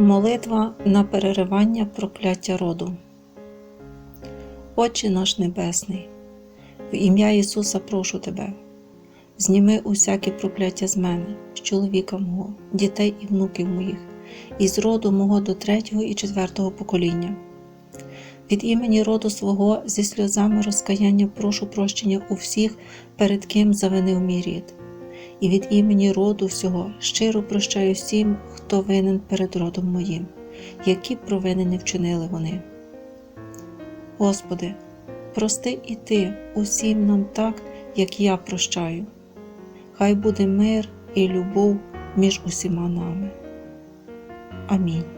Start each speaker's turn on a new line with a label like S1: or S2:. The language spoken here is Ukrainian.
S1: Молитва на переривання прокляття роду. Отче наш Небесний, в ім'я Ісуса прошу Тебе, зніми усяке прокляття з мене, з чоловіка мого, дітей і внуків моїх, і з роду мого до третього і четвертого покоління. Від імені роду свого зі сльозами розкаяння прошу прощення у всіх, перед ким завинив мій рід і від імені роду всього щиро прощаю всім, хто винен перед родом моїм, які провини не вчинили вони. Господи, прости і Ти усім нам так, як я прощаю. Хай буде мир і любов між усіма нами. Амінь.